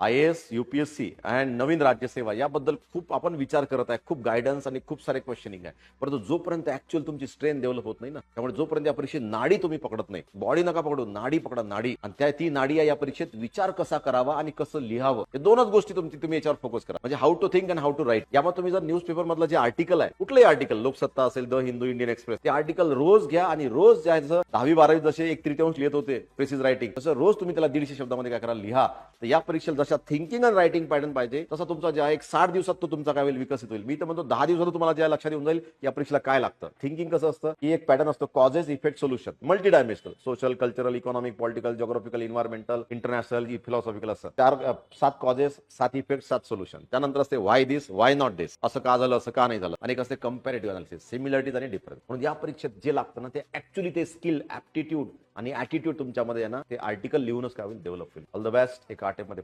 I S UPSC and नवीन राज्यसेवा याबद्दल खूप आपण विचार करत आहे. खूप गायडन्स आणि खूप सारे क्वेश्चनिंग आहे. परंतु जोपर्यंत ऍक्च्युअल तुमची स्ट्रेंथ डेव्हलप होत नाही ना त्यामुळे जोपर्यंत या परीक्षेत नाडी तुम्ही पकडत नाही बॉडी नका पकडू नाडी पकडा नाडी. आणि त्या ती नाडी आहे या परीक्षेत विचार कसा करावा आणि कसं लिहावं हे दोनच गोष्टी तुमची तुम्ही याच्यावर फोकस करा. म्हणजे how to think and how to write यामध्ये तुम्ही जर न्यूजपेपर मधलं जे आर्टिकल आहे कुठलंही आर्टिकल लोकसत्ता असेल द हिंदू इंडियन एक्सप्रेस ते आर्टिकल रोज घ्या आणि रोज जे दहावी बारावी जसे एक तृतीयांश लिहित होते प्रेसिस रायटिंग तसं रोज तुम्ही त्याला दीडशे शब्दामध्ये काय करा लिहा. तर या परीक्षेला जशा थिंकिंग अँड रायटिंग पॅटर्न पाहिजे. तसा तुमचा जे एक साठ दिवसात तो तुमचा काय होईल विकसित होईल. मी तर म्हणतो दहा दिवसात तुम्हाला ज्या लक्षात येऊन जाईल या परीक्षेला काय लागतं. थिंकिंग कसं असतं? की एक पॅटर्न असतो causes effect solution multi dimensional social cultural economic political geographical environmental international philosophical असतं चार सात कॉजेस सात इफेक्ट सात सोल्युशन त्यानंतर असते why this why not this असं का झालं असं का नाही झालं. आणि असते कम्पॅरेटिव्ह अनालिसिस सिमिलरिटीज आणि डिफरन्स म्हणून या परीक्षेत जे लागतं ना ते ऍक्च्युली ते स्किल ऍप्टिट्यूड आणि ऍटिट्यूड तुमच्यामध्ये ना ते आर्टिकल लिहूनच काय होईल डेव्हलप होईल. ऑल द बेस्ट एका मध्ये